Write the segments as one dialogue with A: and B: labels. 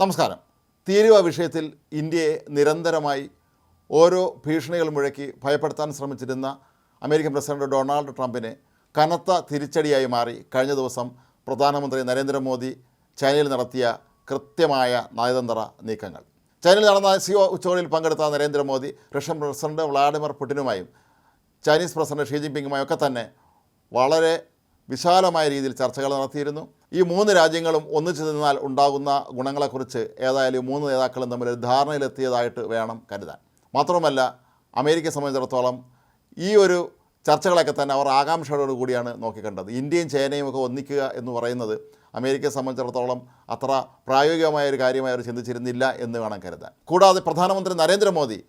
A: നമസ്കാരം. തീരുവ വിഷയത്തിൽ ഇന്ത്യയെ നിരന്തരമായി ഓരോ ഭീഷണികൾ മുഴക്കി ഭയപ്പെടുത്താൻ ശ്രമിച്ചിരുന്ന അമേരിക്കൻ പ്രസിഡന്റ് ഡൊണാൾഡ് ട്രംപിന് കനത്ത തിരിച്ചടിയായി മാറി കഴിഞ്ഞ ദിവസം പ്രധാനമന്ത്രി നരേന്ദ്രമോദി ചൈനയിൽ നടത്തിയ കൃത്യമായ നയതന്ത്ര നീക്കങ്ങൾ. ചൈനയിൽ നടന്ന സിഒ ഉച്ചകോടിയിൽ പങ്കെടുത്ത നരേന്ദ്രമോദി റഷ്യൻ പ്രസിഡന്റ് വ്ളാഡിമിർ പുടിനുമായും ചൈനീസ് പ്രസിഡന്റ് ഷീ ജിൻപിങ്ങുമായും ഒക്കെ തന്നെ വളരെ വിശാലമായ രീതിയിൽ ചർച്ചകൾ നടത്തിയിരുന്നു. ഈ മൂന്ന് രാജ്യങ്ങളും ഒന്നിച്ചു നിന്നാൽ ഉണ്ടാകുന്ന ഗുണങ്ങളെക്കുറിച്ച് ഏതായാലും മൂന്ന് നേതാക്കളും തമ്മിൽ ഒരു ധാരണയിലെത്തിയതായിട്ട് വേണം കരുതാൻ. മാത്രമല്ല അമേരിക്കയെ സംബന്ധിച്ചിടത്തോളം ഈ ഒരു ചർച്ചകളൊക്കെ തന്നെ അവർ ആകാംക്ഷയോടു കൂടിയാണ് നോക്കിക്കണ്ടത്. ഇന്ത്യയും ചൈനയും ഒക്കെ ഒന്നിക്കുക എന്ന് പറയുന്നത് അമേരിക്കയെ സംബന്ധിച്ചിടത്തോളം അത്ര പ്രായോഗികമായ ഒരു കാര്യമായി അവർ ചിന്തിച്ചിരുന്നില്ല എന്ന് വേണം കരുതാൻ. കൂടാതെ പ്രധാനമന്ത്രി നരേന്ദ്രമോദി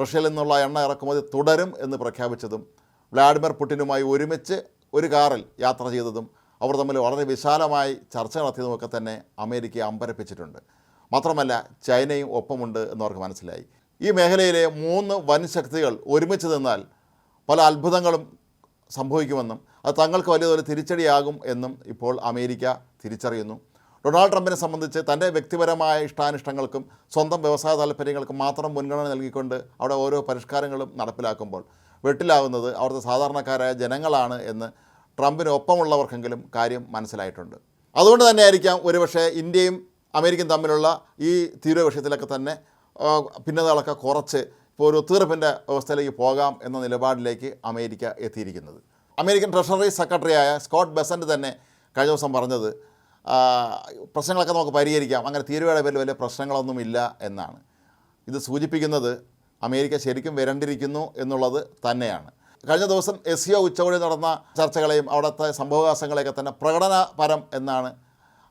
A: റഷ്യയിൽ നിന്നുള്ള എണ്ണ ഇറക്കുമതി തുടരും എന്ന് പ്രഖ്യാപിച്ചതും വ്ളാഡിമിർ പുടിനുമായി ഒരുമിച്ച് ഒരു കാറിൽ യാത്ര ചെയ്തതും അവർ തമ്മിൽ വളരെ വിശാലമായി ചർച്ച നടത്തിയതുമൊക്കെ തന്നെ അമേരിക്കയെ അമ്പരപ്പിച്ചിട്ടുണ്ട്. മാത്രമല്ല ചൈനയും ഒപ്പമുണ്ട് എന്നവർക്ക് മനസ്സിലായി. ഈ മേഖലയിലെ മൂന്ന് വൻ ശക്തികൾ ഒരുമിച്ച് നിന്നാൽ പല അത്ഭുതങ്ങളും സംഭവിക്കുമെന്നും അത് തങ്ങൾക്ക് വലിയതൊരു തിരിച്ചടിയാകും എന്നും ഇപ്പോൾ അമേരിക്ക തിരിച്ചറിയുന്നു. ഡൊണാൾഡ് ട്രംപിനെ സംബന്ധിച്ച് തന്റെ വ്യക്തിപരമായ ഇഷ്ടാനിഷ്ടങ്ങൾക്കും സ്വന്തം വ്യവസായ താല്പര്യങ്ങൾക്കും മാത്രം മുൻഗണന നൽകിക്കൊണ്ട് അവിടെ ഓരോ പരിഷ്കാരങ്ങളും നടപ്പിലാക്കുമ്പോൾ വെട്ടിലാവുന്നത് അവിടുത്തെ സാധാരണക്കാരായ ജനങ്ങളാണ് എന്ന് ട്രംപിന് ഒപ്പമുള്ളവർക്കെങ്കിലും കാര്യം മനസ്സിലായിട്ടുണ്ട്. അതുകൊണ്ട് തന്നെ ആയിരിക്കാം ഒരുപക്ഷെ ഇന്ത്യയും അമേരിക്കയും തമ്മിലുള്ള ഈ തീവ്ര വിഷയത്തിലൊക്കെ തന്നെ ഭിന്നതകളൊക്കെ കുറച്ച് ഇപ്പോൾ ഒരു ഒത്തുതീർപ്പിന്റെ അവസ്ഥയിലേക്ക് പോകാം എന്ന നിലപാടിലേക്ക് അമേരിക്ക എത്തിയിരിക്കുന്നത്. അമേരിക്കൻ ട്രഷറി സെക്രട്ടറിയായ സ്കോട്ട് ബെസന്റ് തന്നെ കഴിഞ്ഞ ദിവസം പറഞ്ഞത് പ്രശ്നങ്ങളൊക്കെ നമുക്ക് പരിഹരിക്കാം അങ്ങനെ തീരുവയുടെ പേരിൽ വലിയ പ്രശ്നങ്ങളൊന്നുമില്ല എന്നാണ്. ഇത് സൂചിപ്പിക്കുന്നത് അമേരിക്ക ശരിക്കും വരണ്ടിരിക്കുന്നു എന്നുള്ളത് തന്നെയാണ്. കഴിഞ്ഞ ദിവസം എസ് സി ഒ ഉച്ചകോടി നടന്ന ചർച്ചകളെയും അവിടുത്തെ സംഭവകാശങ്ങളെയൊക്കെ തന്നെ പ്രകടനപരം എന്നാണ്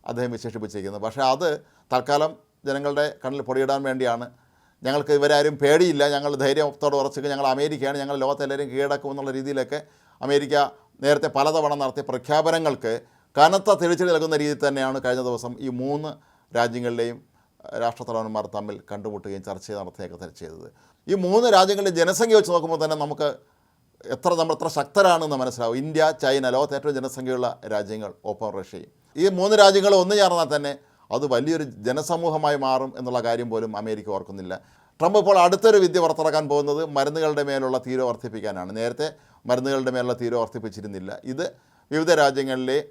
A: അദ്ദേഹം വിശേഷിപ്പിച്ചിരിക്കുന്നത്. പക്ഷേ അത് തൽക്കാലം ജനങ്ങളുടെ കണ്ണിൽ പൊടിയിടാൻ വേണ്ടിയാണ്. ഞങ്ങൾക്ക് ഇവരാരും പേടിയില്ല. ഞങ്ങൾ ധൈര്യത്തോടെ ഉറച്ചിട്ട് ഞങ്ങൾ അമേരിക്കയാണ്. ഞങ്ങൾ ലോകത്തെല്ലാവരും കീഴടക്കും എന്നുള്ള രീതിയിലൊക്കെ അമേരിക്ക നേരത്തെ പലതവണ നടത്തിയ പ്രഖ്യാപനങ്ങൾക്ക് കനത്ത തിരിച്ചടി നൽകുന്ന രീതിയിൽ തന്നെയാണ് കഴിഞ്ഞ ദിവസം ഈ മൂന്ന് രാജ്യങ്ങളിലെയും രാഷ്ട്രത്തലവന്മാർ തമ്മിൽ കണ്ടുമുട്ടുകയും ചർച്ച നടത്തുകയൊക്കെ ചെയ്തത്. ഈ മൂന്ന് രാജ്യങ്ങളുടെ ജനസംഖ്യ വെച്ച് നോക്കുമ്പോൾ തന്നെ നമുക്ക് എത്ര നമ്മൾ എത്ര ശക്തരാണെന്ന് മനസ്സിലാവും. ഇന്ത്യ ചൈന ലോകത്ത് ഏറ്റവും ജനസംഖ്യയുള്ള രാജ്യങ്ങൾ ഒപ്പം റഷ്യയും. ഈ മൂന്ന് രാജ്യങ്ങൾ ഒന്നു ചേർന്നാൽ തന്നെ അത് വലിയൊരു ജനസമൂഹമായി മാറും എന്നുള്ള കാര്യം പോലും അമേരിക്ക ഓർക്കുന്നില്ല. ട്രംപ് ഇപ്പോൾ അടുത്തൊരു വിദ്യ പുറത്തിറക്കാൻ പോകുന്നത് മരുന്നുകളുടെ മേലുള്ള തീരെ വർദ്ധിപ്പിക്കാനാണ്. നേരത്തെ മരുന്നുകളുടെ മേലുള്ള തീരെ വർദ്ധിപ്പിച്ചിരുന്നില്ല. ഇത് വിവിധ രാജ്യങ്ങളിലെ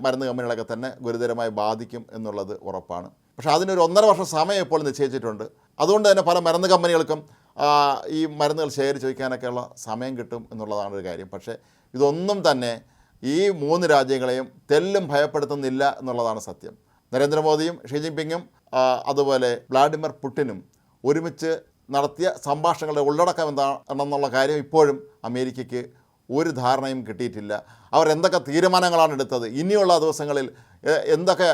A: മരുന്ന് കമ്പനികളൊക്കെ തന്നെ ഗുരുതരമായി ബാധിക്കും എന്നുള്ളത് ഉറപ്പാണ്. പക്ഷേ അതിനൊരു ഒന്നര വർഷം സമയം ഇപ്പോൾ നിശ്ചയിച്ചിട്ടുണ്ട്. അതുകൊണ്ട് തന്നെ പല മരുന്ന് കമ്പനികൾക്കും ഈ മരുന്നുകൾ ശേഖരിച്ച് വയ്ക്കാനൊക്കെയുള്ള സമയം കിട്ടും എന്നുള്ളതാണ് ഒരു കാര്യം. പക്ഷേ ഇതൊന്നും തന്നെ ഈ മൂന്ന് രാജ്യങ്ങളെയും തെല്ലും ഭയപ്പെടുത്തുന്നില്ല എന്നുള്ളതാണ് സത്യം. നരേന്ദ്രമോദിയും ഷീ ജിൻപിങ്ങും അതുപോലെ വ്ളാഡിമിർ പുട്ടിനും ഒരുമിച്ച് നടത്തിയ സംഭാഷണങ്ങളുടെ ഉള്ളടക്കം എന്താണെന്നുള്ള കാര്യം ഇപ്പോഴും അമേരിക്കയ്ക്ക് ഒരു ധാരണയും കിട്ടിയിട്ടില്ല. അവർ എന്തൊക്കെ തീരുമാനങ്ങളാണ് എടുത്തത്? ഇനിയുള്ള ദിവസങ്ങളിൽ എന്തൊക്കെ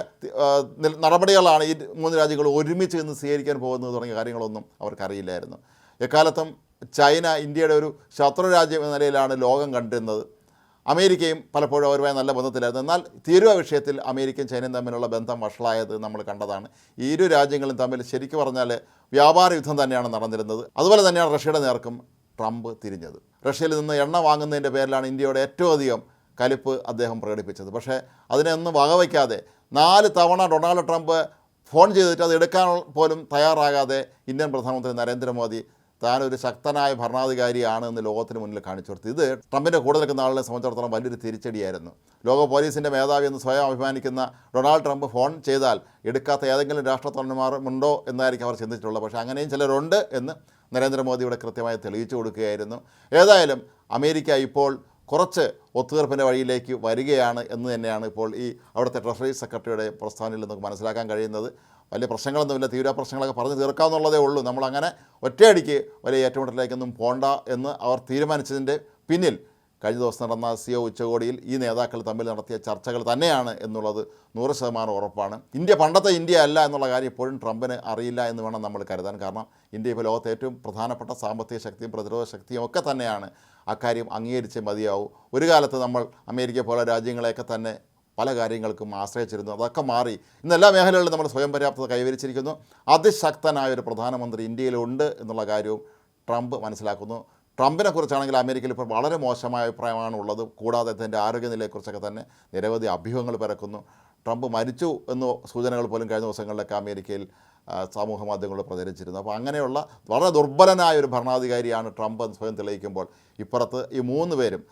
A: നടപടികളാണ് ഈ മൂന്ന് രാജ്യങ്ങൾ ഒരുമിച്ച് നിന്ന് സ്വീകരിക്കാൻ പോകുന്നത് തുടങ്ങിയ കാര്യങ്ങളൊന്നും അവർക്കറിയില്ലായിരുന്നു. എക്കാലത്തും ചൈന ഇന്ത്യയുടെ ഒരു ശത്രുരാജ്യം എന്ന നിലയിലാണ് ലോകം കണ്ടിരുന്നത്. അമേരിക്കയും പലപ്പോഴും അവരുമായി നല്ല ബന്ധത്തിലായിരുന്നു. എന്നാൽ തീരുവ വിഷയത്തിൽ അമേരിക്കയും ചൈനയും തമ്മിലുള്ള ബന്ധം വഷളായത് നമ്മൾ കണ്ടതാണ്. ഈ ഇരു രാജ്യങ്ങളും തമ്മിൽ ശരിക്കും പറഞ്ഞാൽ വ്യാപാര യുദ്ധം തന്നെയാണ് നടന്നിരുന്നത്. അതുപോലെ തന്നെയാണ് റഷ്യയുടെ നേർക്കും ട്രംപ് തിരിഞ്ഞത്. റഷ്യയിൽ നിന്ന് എണ്ണ വാങ്ങുന്നതിന്റെ പേരിലാണ് ഇന്ത്യയുടെ ഏറ്റവും അധികം കലിപ്പ് അദ്ദേഹം പ്രകടിപ്പിച്ചത്. പക്ഷേ അതിനൊന്നും വകവയ്ക്കാതെ നാല് തവണ ഡൊണാൾഡ് ട്രംപ് ഫോൺ ചെയ്തിട്ട് അത് എടുക്കാൻ പോലും തയ്യാറാകാതെ ഇന്ത്യൻ പ്രധാനമന്ത്രി നരേന്ദ്രമോദി താനൊരു ശക്തനായ ഭരണാധികാരിയാണ് എന്ന് ലോകത്തിന് മുന്നിൽ കാണിച്ചു കൊടുത്തു. ഇത് ട്രംപിന്റെ കൂടെ നിൽക്കുന്ന ആളിനെ സംബന്ധിച്ചിടത്തോളം വലിയൊരു തിരിച്ചടിയായിരുന്നു. ലോക പോലീസിന്റെ മേധാവി എന്ന് സ്വയം അഭിമാനിക്കുന്ന ഡൊണാൾഡ് ട്രംപ് ഫോൺ ചെയ്താൽ എടുക്കാത്ത ഏതെങ്കിലും രാഷ്ട്രത്തലവന്മാർ ഉണ്ടോ എന്നായിരിക്കും അവർ ചിന്തിച്ചിട്ടുള്ളത്. പക്ഷേ അങ്ങനെയും ചിലരുണ്ട് എന്ന് നരേന്ദ്രമോദി ഇവിടെ കൃത്യമായി തെളിയിച്ചു കൊടുക്കുകയായിരുന്നു. ഏതായാലും അമേരിക്ക ഇപ്പോൾ കുറച്ച് ഒത്തുതീർപ്പിന്റെ വഴിയിലേക്ക് വരികയാണ് എന്ന് തന്നെയാണ് ഇപ്പോൾ ഈ അവിടുത്തെ ട്രഷറി സെക്രട്ടറിയുടെ പ്രസ്താവനയിൽ നമുക്ക് മനസ്സിലാക്കാൻ കഴിയുന്നത്. വലിയ പ്രശ്നങ്ങളൊന്നുമില്ല തീവ്ര പ്രശ്നങ്ങളൊക്കെ പറഞ്ഞ് തീർക്കാമെന്നുള്ളതേ ഉള്ളൂ. നമ്മളങ്ങനെ ഒറ്റയടിക്ക് വലിയ ഏറ്റുമുട്ടലിലേക്കൊന്നും പോണ്ട എന്ന് അവർ തീരുമാനിച്ചതിന്റെ പിന്നിൽ കഴിഞ്ഞ ദിവസം നടന്ന സി ഒ ഉച്ചകോടിയിൽ ഈ നേതാക്കൾ തമ്മിൽ നടത്തിയ ചർച്ചകൾ തന്നെയാണ് എന്നുള്ളത് നൂറ് ശതമാനം ഉറപ്പാണ്. ഇന്ത്യ പണ്ടത്തെ ഇന്ത്യ അല്ല എന്നുള്ള കാര്യം ഇപ്പോഴും ട്രംപിന് അറിയില്ല എന്ന് വേണം നമ്മൾ കരുതാൻ. കാരണം ഇന്ത്യ ഇപ്പോൾ ലോകത്തെ ഏറ്റവും പ്രധാനപ്പെട്ട സാമ്പത്തിക ശക്തിയും പ്രതിരോധ ശക്തിയും ഒക്കെ തന്നെയാണ്. അക്കാര്യം അംഗീകരിച്ച് മതിയാവും. ഒരു കാലത്ത് നമ്മൾ അമേരിക്ക പോലെ രാജ്യങ്ങളെയൊക്കെ തന്നെ പല കാര്യങ്ങൾക്കും ആശ്രയിച്ചിരുന്നു. അതൊക്കെ മാറി. ഇന്ന് എല്ലാ മേഖലകളിലും നമ്മൾ സ്വയം പര്യാപ്തത കൈവരിച്ചിരിക്കുന്നു. അതിശക്തനായ ഒരു പ്രധാനമന്ത്രി ഇന്ത്യയിലുണ്ട് എന്നുള്ള കാര്യവും ട്രംപ് മനസ്സിലാക്കുന്നു. ട്രംപിനെ കുറിച്ചാണെങ്കിൽ അമേരിക്കയിൽ ഇപ്പോൾ വളരെ മോശമായ അഭിപ്രായമാണ് ഉള്ളത്. കൂടാതെ അദ്ദേഹത്തിന്റെ ആരോഗ്യനിലയെക്കുറിച്ചൊക്കെ തന്നെ നിരവധി അഭ്യൂഹങ്ങൾ പിറക്കുന്നു. ട്രംപ് മരിച്ചു എന്ന സൂചനകൾ പോലും കഴിഞ്ഞ ദിവസങ്ങളിലൊക്കെ അമേരിക്കയിൽ സമൂഹ മാധ്യമങ്ങളിൽ പ്രചരിച്ചിരുന്നു. അപ്പോൾ അങ്ങനെയുള്ള വളരെ ദുർബലനായ ഒരു ഭരണാധികാരിയാണ് ട്രംപ് എന്ന് സ്വയം തെളിയിക്കുമ്പോൾ. ഇപ്പുറത്ത് ഈ മൂന്ന് പേരും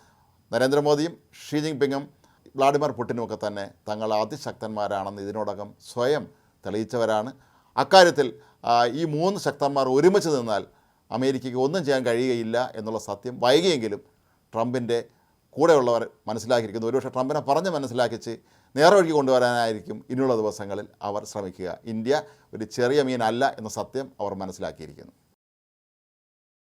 A: നരേന്ദ്രമോദിയും ഷീ ജിൻപിങ്ങും വ്ളാഡിമിർ പുട്ടിനുമൊക്കെ തന്നെ തങ്ങൾ അതിശക്തന്മാരാണെന്ന് ഇതിനോടകം സ്വയം തെളിയിച്ചവരാണ്. അക്കാര്യത്തിൽ ഈ മൂന്ന് ശക്തന്മാർ ഒരുമിച്ച് നിന്നാൽ അമേരിക്കയ്ക്ക് ഒന്നും ചെയ്യാൻ കഴിയുകയില്ല എന്നുള്ള സത്യം വൈകിയെങ്കിലും ട്രംപിന്റെ കൂടെയുള്ളവർ മനസ്സിലാക്കിയിരിക്കുന്നു. ഒരുപക്ഷെ ട്രംപിനെ പറഞ്ഞ് മനസ്സിലാക്കിച്ച് നേർവഴിക്ക് കൊണ്ടുവരാനായിരിക്കും ഇനിയുള്ള ദിവസങ്ങളിൽ അവർ ശ്രമിക്കുക. ഇന്ത്യ ഒരു ചെറിയ മീനല്ല എന്ന സത്യം അവർ മനസ്സിലാക്കിയിരിക്കുന്നു.